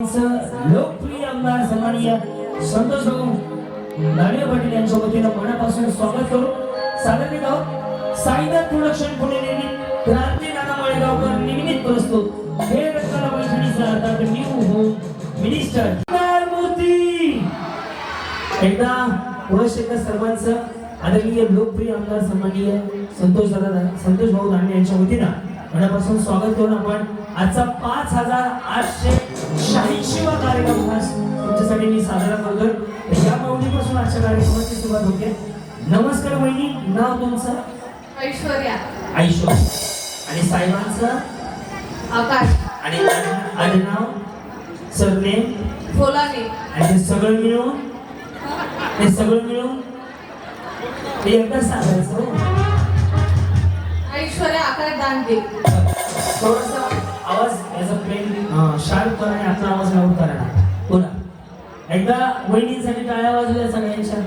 लोकप्रिय आमदार सन्माननीय संतोष भाऊ नाणे पाटील यांच्या वतीनं मनापासून स्वागत करू सादर आहोत साईनाथ प्रोडक्शन पुणे निर्मित क्रांती नाना माळेगावकर निमित्त प्रस्तुत. हे रत्नाला पैठणीचा अर्थात न्यू होम मिनिस्टर मूर्ती! एकदा पुरुष एकदा सर्वांचं आदरणीय लोकप्रिय आमदार सन्माननीय संतोष दादा संतोष भाऊ दांडे यांच्या वतीनं मनापासून स्वागत करून आपण आजचा पाच हजार आठशे शहाऐंशीवा कार्यक्रम खास तुमच्यासाठी मी साजरा करतोय. या माऊलीपासून आजच्या कार्यक्रमाची सुरुवात होते. नमस्कार वहिनी नाव तुमचं? ऐश्वर्या. आयुष्य आणि साहेबांचं? आकाश. आणि आडनाव सरनेम? फोलाने. आणि ते सगळं मिळून? ते सगळं मिळून? ते एकदा सांगायचं हो. ऐश्वर्या आकाश दांडे थोडासा आवाज याचा प्रेम शार्प करा आणि आपला आवाज लावून करा बोला. एकदा वहिनींसाठी टाळ्या वाजवल्या सगळ्यांच्या.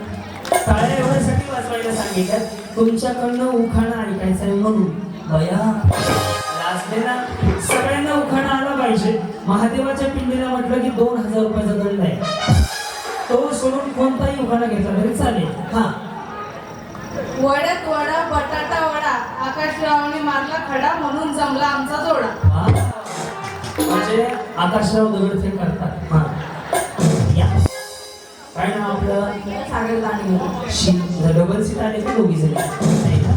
टाळ्या एवढ्यासाठी वाजवायला सांगितल्या तुमच्याकडनं उखाणा ऐकायचा आहे म्हणून. बया लाजलेला सगळ्यांना उखाणा आला पाहिजे. महादेवाच्या पिंडीला म्हटलं की दोन हजार रुपयाचा दंड आहे. तो सोडून कोणताही उखाणा घेतला तरी चालेल. हा. वड्यात वडा बटाटा वडा आकाशरावने मारला खडा म्हणून जमला आमचा जोडा. म्हणजे आकाशराव दगडफेक करतात. या. काय नाव आपलं? सागर दांडे शी- डबल सीट आले की दोघी जणी नाही का?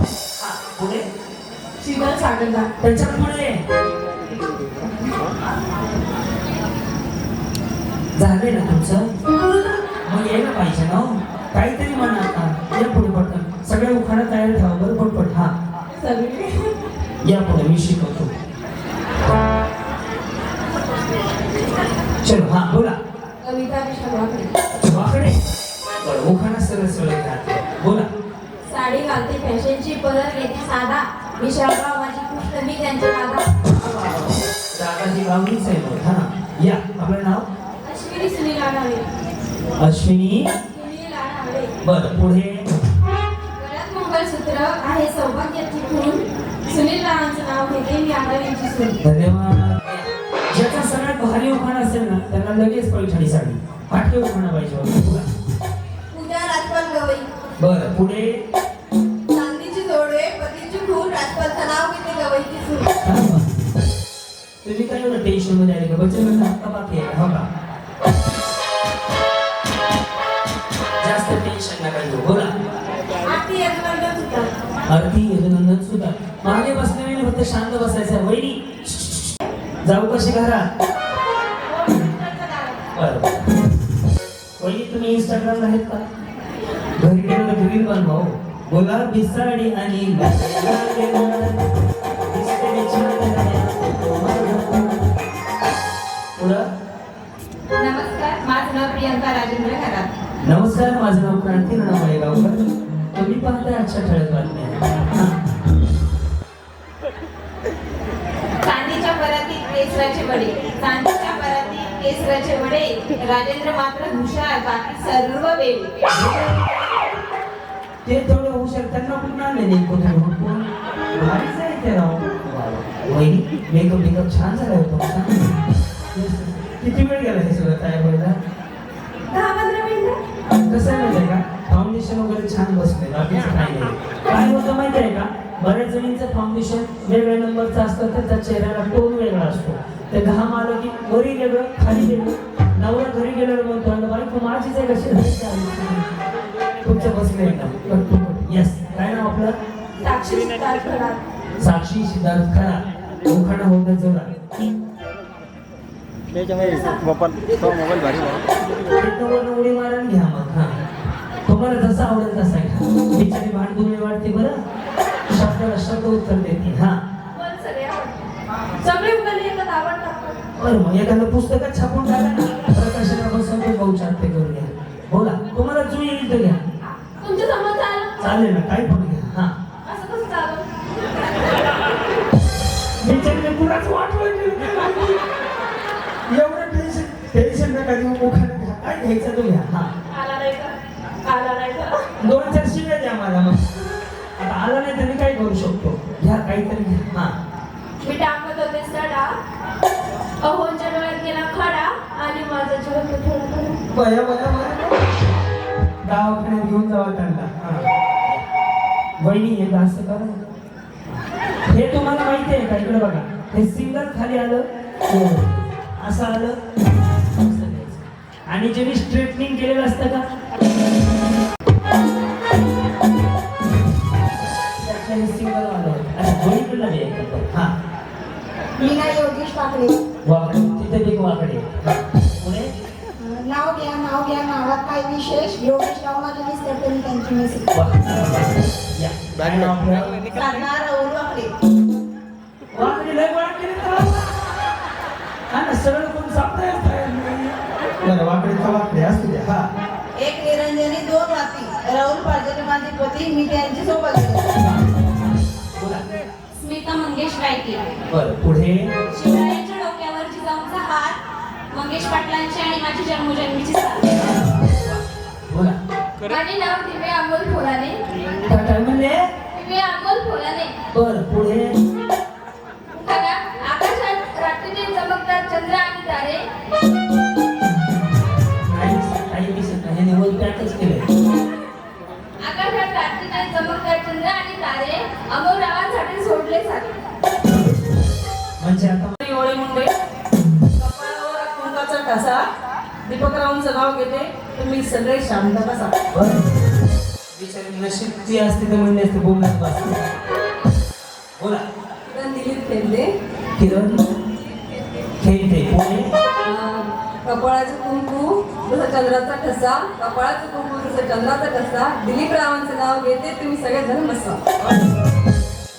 पुढे? शीतल सागर दांडे त्याच्या पुढे झाले ना तुमचं? मग यायला पाहिजे ना हो. काहीतरी म्हणा आता. या पुढे पटकन. सगळे उखाणा तयार ठेवा. बरं पटपट. हा. सगळे. या पुढे मी शिकवतो. चलो हा बोला. कविता वाकडे बरं उखाणा सरळ सरळ बोला. साडी घालते फॅशनची परत येते साधा. मी त्यांच्या दादा. दादा गावनीच आहे बघ हा. या आपलं नाव? अश्विनी सुनील आढावे. अश्विनी? सुनील आढावे. बरं पुढे? गळ्यात मंगळसूत्र आहे सौभाग्याची खून सुनील रावांचं नाव घेते मी सून धन्यवाद. ज्याचा सगळ्यात भारी उखाणा असेल ना त्यांना लगेच पैठणी साडी फाटके उखाणा पाहिजे बरं पुढे चांदीची जोडे पतीची खून गवईची. तुम्ही काय एवढं टेन्शनमध्ये आले का? बच्चन म्हणता हक्का बाकी आहे. हो का? जास्त टेन्शन नका घेऊ बोला. आरती यदुनंदन सुद्धा. मागे फक्त शांत बसायचं वहिनी. जाऊ कशी बरं वहिनी तुम्ही इंस्टाग्राम आहेत का? घरी गेलं तर रील बनवा हो. बोला बिसाडी आणि नमस्कार माझं नाव प्रियंका राजेंद्र नमस्कार माझं नाव क्रांती नाना मळेगावकर तुम्ही पाहताय आजच्या ठळक बातम्या. केसराचे वडे चांदीच्या केसराचे वडे राजेंद्र मात्र हुशार बाकी सर्व वेळे. ते थोडं होऊ शकतं त्यांना कुठून आणले नाही कुठे भारीच आहे ते राव. वहिनी मेकअप मेकअप छान झाला होता. किती वेळ गेला हे सगळं तयार व्हायला? कसं आहे माहिती आहे का? फाउंडेशन वगैरे छान बसते काय होतं माहिती आहे का? बऱ्याच जणींचं फाउंडेशन वेगळ्या नंबरचं असतं तर त्या चेहऱ्याला टोन वेगळा असतो. ते घाम आलं की वरी वेगळं खाली वेगळं नवरा घरी गेल्यावर म्हणतो आणि बाई माझीच आहे? कशी तुमचं बसलं येस काय नाव आपलं? साक्षी सिद्धार्थ खरात साक्षी सिद्धार्थ खरा उखाणा होता जोडा त्याच्यामुळे मोबाईल तो मोबाईल भारी आहे. तिथं उडी मारून घ्या मग हा. तुम्हाला जसं आवडेल तसा घ्या. बिचारी भांडुळे वाटते बरं. शब्दाला शब्द उत्तर देते हा. सगळे उगाले आवडतात बरं मग एखादं पुस्तकात छापून टाका ना. प्रकाशना भाऊ घ्या. बोला तुम्हाला जो येईल तो घ्या. तुमच्यासमोर झालं चालेल ना काही पण घ्या. हा. असं कसं चालू? बिचारीने कुणाच वाटलं एवढं टेन्शन टेन्शन नका देऊ. मुखाने घ्या. काय घ्यायचं तो घ्या. हा. आला नाही का? आला नाही का? दोन चार शिव्या द्या मला मग. आला नाही तर मी काय करू शकतो? घ्या काहीतरी घ्या. हा. मी टाकत होते सडा. अहोंच्या डोळ्यात गेला खडा आणि बया बया बया दवाखान्यात घेऊन जावा त्यांना. हा. वहिनी एकदा असं करा. हे तुम्हाला माहिती आहे का? इकडे बघा. हे सिंगल खाली आलं. हो. असं आलं. आणि ज्यांनी स्ट्रेटनिंग केलेलं असतं का? वाकडे. तिथे एक वाकडे. नाव घ्या नाव घ्या. नावात काय विशेष? योगेश राव माझे मिस्टर त्यांनी त्यांची आपलं? साधना राहुल वाकडे. वाकडे लय गोळा केले तर. हा ना सरळ कोण सापडाय बरं वाकडे तर वाकडे असू द्या हा. एक निरंजनी दोन वाती. राहुल पाजरे माझे पती मी त्यांची सोबत स्मिता मंगेश गायके. बरं पुढे? हात मंगेश पाटलांची आणि माझी जन्मोजन्मीची साथ. माझे नाव दिव्य अमोल फुलाने दिव्य अमोल फुलाने बरं पुढे. नाव घेते तुम्ही सगळे शांत बसा. बरं बिचारी नशीब ती असते तर म्हणले असते बोलण्यात बसते बोला. किरण दिलीप खेळते. किरण? खेळते. पुढे कपाळाचं कुंकू जसं चंद्राचा ठसा कपाळाचं कुंकू जसं चंद्राचा ठसा. दिलीप रावांचं नाव घेते तुम्ही सगळेजण बसा.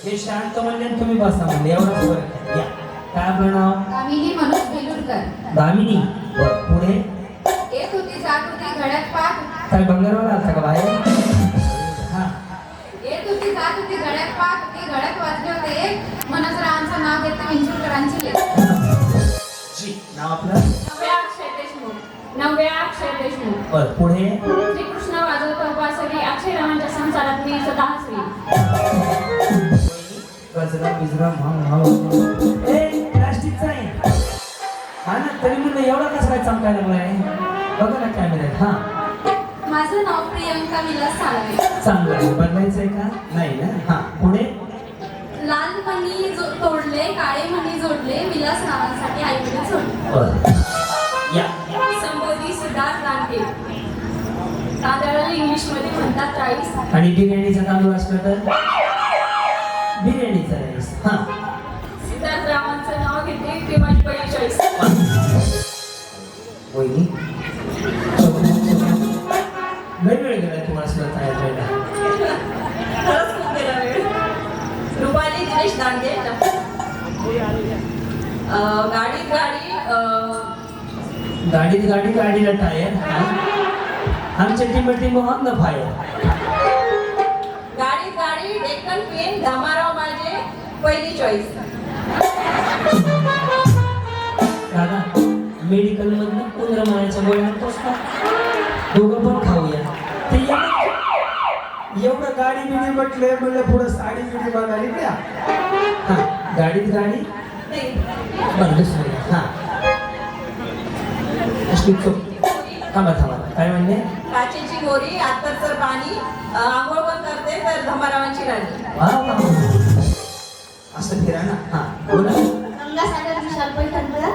हे शांत म्हणले आणि तुम्ही बसा म्हणले एवढाच फरक काय आपलं नाव? कामिनी मनोज बेलुरकर. दामिनी. पुढे? घड्यात पाच काय बंगालवर आलता का बाहेर? हा. एक होती जात होती घड्यात पाच होती घड्यात वाजले होते. एक मनोज रावांचं नाव घेते विंचुरकरांची लेख. जी नाव आपलं? नव्या अक्षय देशमुख. नव्या अक्षय देशमुख. बरं पुढे? श्रीकृष्ण वाजवता उपासरी अक्षय रावांच्या संसारात मी सदा हसवी गजरा बिजरा भाव भाव ए प्लास्टिकचा आहे. हा ना तरी म्हणलं एवढा कसा काय चमकायला लागलाय. बघा ना हा. माझं नाव प्रियंका विलास साळवे. चांगलं आहे. बदलायचंय का? नाही ना? हा. पुढे? लाल मणी जो- तोडले काळे मणी जोडले विलास नावांसाठी आईवडील सोडले बरं. या. संबोधी सिद्धार्थ लांडगे तांदळाला इंग्लिशमध्ये म्हणतात राईस. आणि बिर्याणीचा तांदूळ असलं तर गाडीत गाडी गाडीत गाडी गाडीला टायर? आमच्या टीम टीम न फायर गाडीत गाडी डेक्कन पेन धामाराव माझे पहिली चॉईस दादा मेडिकल मधनं पंधरा महिन्याच्या गोळ्या का दोघं पण खाऊया. ते एवढं- गाडी बिडी म्हटलंय म्हणलं पुढं साडी बिडी बघायला द्या हा गाडीत गाडी? बरं दुसरी हा अशी चूक. थांबा थांबा काय म्हणले काचेची गोरी आत्तर पाणी आंघोळ पण करते तर धमारावांची राणी. वा वा असं फिरा ना. हा बोला. गंगासागर विशाल पैठणकर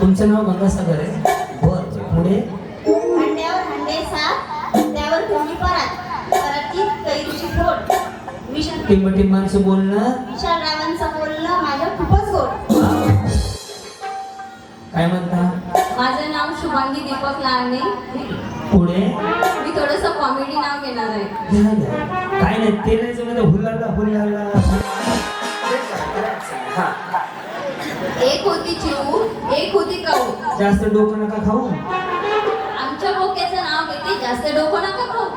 तुमचं नाव गंगासागर आहे? बर पुढे? हंड्यावर हंडे सात त्यावर कोणी परात. परातीत कैरीची फोड विशाल टिंब टिंबांचं बोलणं? विशाल रावांचं बोलणं माझ्या खूपच गोड. काय म्हणता? माझं नाव शुभांगी दीपक लांडे पुढे? मी थोडस कॉमेडी नाव घेणार आहे. काय नाही ते नाही जमलं तर हुल्लाला हुल्लाला हा एक होती चिऊ एक होती काऊ जास्त डोकं नका खाऊ. आमच्या बोक्याचं नाव घेते जास्त डोकं नका खाऊ.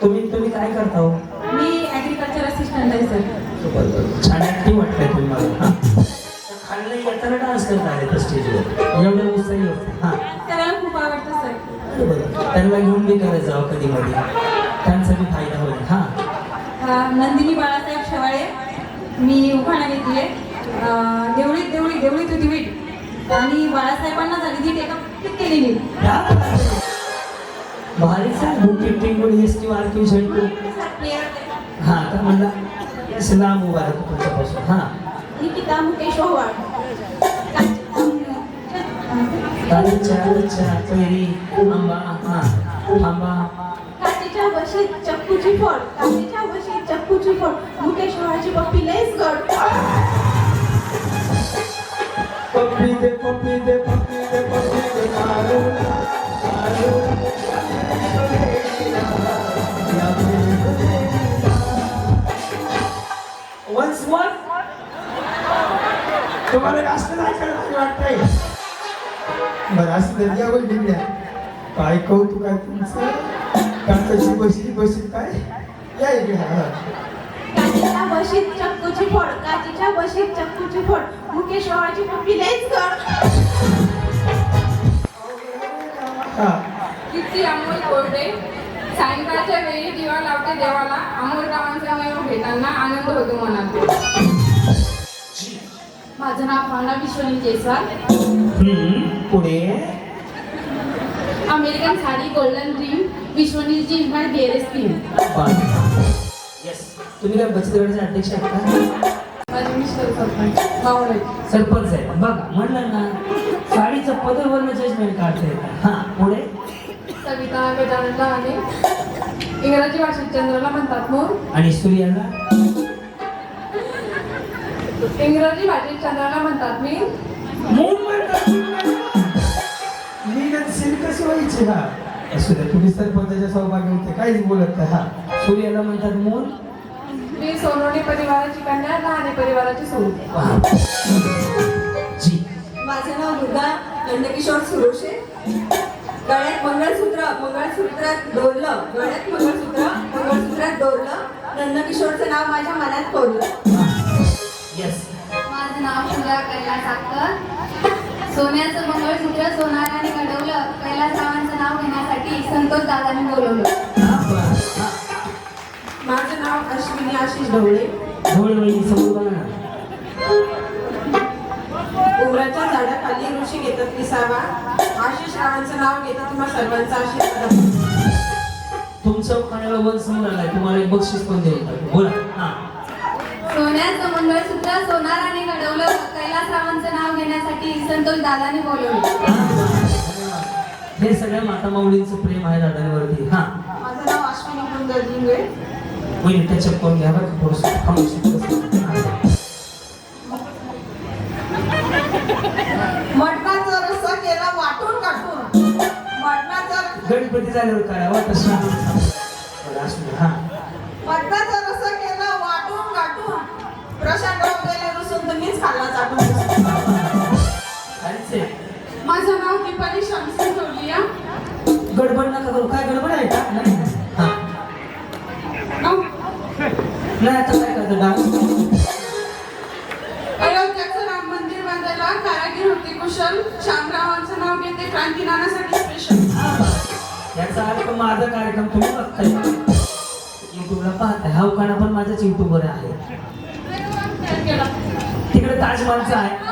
तुम्ही तुम्ही काय करता हो? मी ऍग्रिकल्चर असिस्टंट आहे सर छान ऍक्टिव्ह वाटतंय तुम्ही त्यांना घेऊन बी करत जावं कधी मध्ये त्यांचा बी फायदा होईल हा. हा, नंदिनी बाळासाहेब शेवाळे मी उखाणा घेतली देवळीत देवळी देवळीत होती वीट. आणि बाळासाहेबांना झाली ती टेका केलेली. आहे बुकिंग टिंगुड एस टी मार्किंग हा तर म्हणला? उभा राहतो तुमच्यापासून हा. निकिता मुकेश ओवाळ. कालीच्या कैरी आंबा हा आंबा काचेच्या वशीत चक्कूची फोड काचेच्या वशीत चक्कूची फोड मुकेश ओवाळची पप्पी लयच गड पप्पी दे पप्पी दे पप्पी दे पप्पी दे मारू वन्स वन तुम्हाला जास्त नाही करायला वाटतंय बरं असं तर या बिघड्या काय कौतुक आहे तुमचं काकाची बसली बसली काय? या इकडे हा काचेच्या वशीत चक्कूची फोड काचेच्या वशीत चक्कूची फोड. मुकेश ओवाळची पप्पी गड हा. किती अमोल कोरडे. सायंकाळच्या वेळी दिवा लावते देवाला अमोल रावांचा मेव घेताना आनंद होतो मनात. माझं नाव भावना विश्वनी जयस्वाल पुढे अमेरिकन साडी गोल्डन ड्रीम विश्वनीची माय डिअरेस्ट येस तुम्ही काय बचत गटाचे अध्यक्ष आहेत का? सरपंच. आहे. बघा म्हणलं ना साडीचं पदरवरनं जजमेंट काढता हा पुढे. सविता गजानन लहाने इंग्रजी भाषेत चंद्राला म्हणतात मोर. आणि सूर्याला? इंग्रजी भाषेत चंद्राला म्हणतात मी म्हणतात. मी सिल्क कशी व्हायची हा असू द्या तुम्ही सरपंचाच्या सहभागी होते काहीच बोलत हा सूर्याला म्हणतात मून मी सोनवणे परिवाराची कन्या लहाने परिवाराची सोन. माझं नाव दुर्गा नंदकिशोर सुरोशे. गळ्यात मंगळसूत्र मंगळसूत्रात डोरलं गळ्यात मंगळसूत्र मंगळसूत्रात डोरलं नंदकिशोरचं नाव माझ्या मनात कोरलं. येस माझं नाव पूजा कैलास साखर सोन्याचं मंगळसूत्र सोनाराने घडवलं. कैलास रावांचं नाव घेण्यासाठी संतोष दादाने बोलवलं. माझं नाव अश्विनी आशिष ढवळे. ढोल वहिनी समोर बघा ना उमराच्या झाडाखाली ऋषी घेतात विसावा. आशिष रावांचं नाव घेतं तुम्हा सर्वांचा आशीर्वाद तुमचं खाण्याला वन समोर आलाय तुम्हाला एक बक्षीस पण देईल बोला. हा. सोन्याचं मंगळसूत्र सोनाराने घडवलं. कैलास रावांचं नाव घेण्यासाठी संतोष दादाने बोलवलं. हे सगळ्या माता माऊलींचं प्रेम आहे दादांवरती. हा. माझं नाव अश्विनी कुंदर जिंगळे वहिनी टचअप करून घ्या बरं थोडंसं. मटणाचा रस्सा केला वाटून काटून मटणाचा गणपती झाल्यावर करावा तसं नाही आता काय करतो डान्स अयोध्याचं राम मंदिर बांधायला कारागीर होते कुशल. शामरावांचं नाव घेते क्रांती नानासाठी स्पेशल याचा अर्थ माझा कार्यक्रम तुम्ही बघताय. युट्यूबला पाहताय. हा उखाणा पण माझाच युट्यूबवर आहे. तिकडे ताजमहलचा आहे.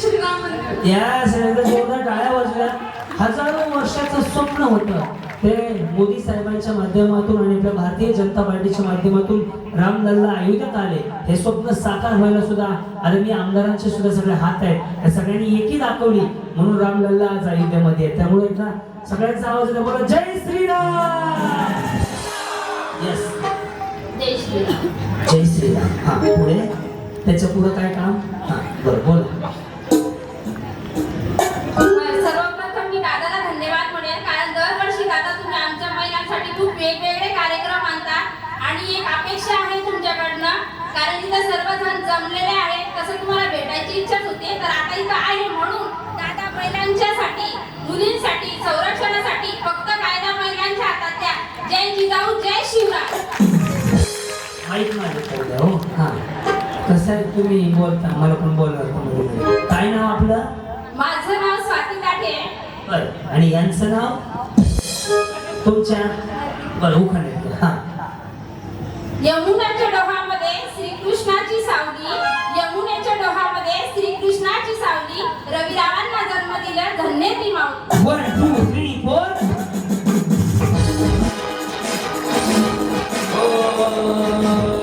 श्रीराम या सगळ्यांचा जोरदार टाळ्या वाजल्या. हजारो वर्षाचं स्वप्न होतं. ते मोदी साहेबांच्या माध्यमातून आणि आपल्या भारतीय जनता पार्टीच्या माध्यमातून रामलल्ला अयोध्यात आले. हे स्वप्न साकार व्हायला सुद्धा आदरणीय आमदारांचे सुद्धा सगळे हात आहेत. या सगळ्यांनी एकी दाखवली म्हणून रामलल्ला आज अयोध्येमध्ये त्यामुळे एकदा सगळ्यांचा आवाज येतो. बोला जय श्रीराम! येस जय श्रीराम. जय श्रीराम. हा पुढे? त्याच्या पुढे काय काम? हा बरं बोला. भेटायची इच्छाच होते तर आता इथं आहे म्हणून दादा महिलांच्यासाठी मुलींसाठी संरक्षणासाठी फक्त कायदा महिलांच्या हातात द्या. जय जिजाऊ जय शिवराय. द्या हो? हा. कसं आहे तुम्ही बोलता मला पण बोलणार? काय नाव आपलं? माझं नाव स्वाती काठे आहे. बरं. आणि यांचं नाव? तुमच्या? बरं द्या. हा. यमुनाच्या डोहामध्ये श्रीकृष्णाची सावली कृष्णाची सावली रविरावांना जन्म दिला धन्य ती माऊली one two three four Oh.